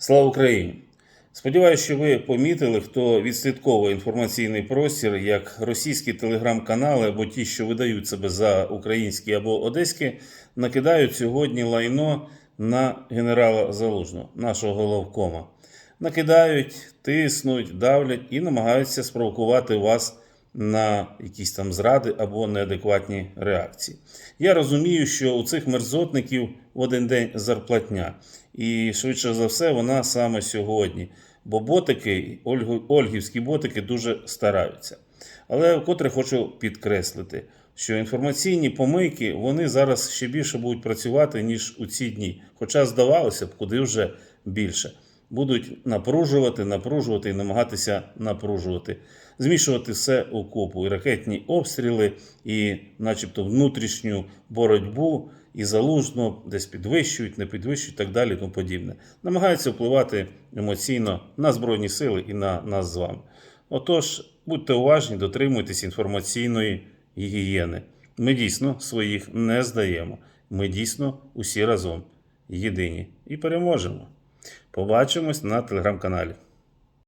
Слава Україні! Сподіваюся, що ви помітили, хто відслідковує інформаційний простір, як російські телеграм-канали або ті, що видають себе за українські або одеські, накидають сьогодні лайно на генерала Залужного, нашого головкома. Накидають, тиснуть, давлять і намагаються спровокувати вас на якісь там зради або неадекватні реакції. Я розумію, що у цих мерзотників в один день зарплатня, і швидше за все вона саме сьогодні. Бо ботики, ольгівські ботики дуже стараються. Але вкотре хочу підкреслити, що інформаційні помийки вони зараз ще більше будуть працювати, ніж у ці дні. Хоча здавалося б, куди вже більше. Будуть напружувати, напружувати і намагатися напружувати, змішувати все у купу, і ракетні обстріли, і, начебто, внутрішню боротьбу, і залужно десь підвищують, не підвищують, і так далі, тому подібне. Намагаються впливати емоційно на Збройні сили і на нас з вами. Отож, будьте уважні, дотримуйтесь інформаційної гігієни. Ми дійсно своїх не здаємо. Ми дійсно усі разом єдині і переможемо. Побачимось на телеграм-каналі.